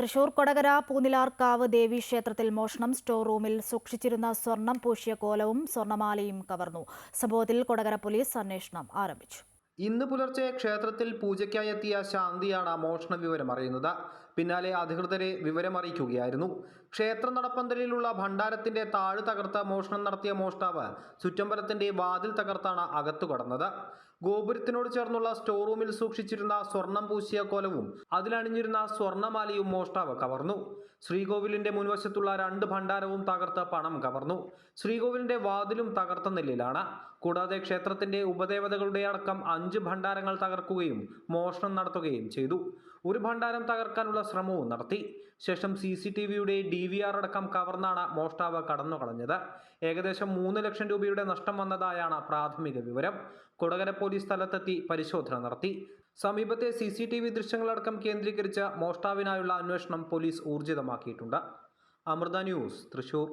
തൃശൂർ കൊടകര പൂനിലാർക്കാവ് ദേവി ക്ഷേത്രത്തിൽ മോഷണം സ്റ്റോർ റൂമിൽ സൂക്ഷിച്ചിരുന്ന സ്വർണം പൂശിയ കോലവും സ്വർണമാലയും കവർന്നു. സംഭവത്തിൽ കൊടകര പോലീസ് അന്വേഷണം ആരംഭിച്ചു. ഇന്ന് പുലർച്ചെ ക്ഷേത്രത്തിൽ പൂജയ്ക്കായി എത്തിയ ശാന്തിയാണ് മോഷണ വിവരം അറിയുന്നത്. പിന്നാലെ അധികൃതരെ വിവരമറിയിക്കുകയായിരുന്നു. ക്ഷേത്ര നടപ്പന്തലിലുള്ള ഭണ്ഡാരത്തിന്റെ താഴ് തകർത്ത് മോഷണം നടത്തിയ മോഷ്ടാവ് ചുറ്റമ്പലത്തിന്റെ വാതിൽ തകർത്താണ് അകത്തു കടന്നത്. ഗോപുരത്തിനോട് ചേർന്നുള്ള സ്റ്റോർ റൂമിൽ സൂക്ഷിച്ചിരുന്ന സ്വർണം പൂശിയ കോലവും അതിലണിഞ്ഞിരുന്ന സ്വർണമാലയും മോഷ്ടാവ് കവർന്നു. ശ്രീകോവിലിന്റെ മുൻവശത്തുള്ള രണ്ട് ഭണ്ഡാരവും തകർത്ത് പണം കവർന്നു. ശ്രീകോവിലിന്റെ വാതിലും തകർത്ത നിലയിലാണ്. കൂടാതെ ക്ഷേത്രത്തിന്റെ ഉപദേവതകളുടെ അടക്കം അഞ്ച് ഭണ്ഡാരങ്ങൾ തകർക്കുകയും മോഷണം നടത്തുകയും ചെയ്തു. ഒരു ഭണ്ഡാരം തകർക്കാനുള്ള ശ്രമവും നടത്തി. ശേഷം സി സി ടി വിയുടെ ഡി വി ആർ അടക്കം കവർന്നാണ് മോഷ്ടാവ് കടന്നു കളഞ്ഞത് ഏകദേശം മൂന്ന് ലക്ഷം രൂപയുടെ നഷ്ടം വന്നതായാണ് പ്രാഥമിക വിവരം. കൊടകര പോലീസ് സ്ഥലത്തെത്തി പരിശോധന നടത്തി. സമീപത്തെ സി സി ടി വി ദൃശ്യങ്ങളടക്കം കേന്ദ്രീകരിച്ച് മോഷ്ടാവിനായുള്ള അന്വേഷണം പോലീസ് ഊർജിതമാക്കിയിട്ടുണ്ട്. അമൃത ന്യൂസ് തൃശൂർ.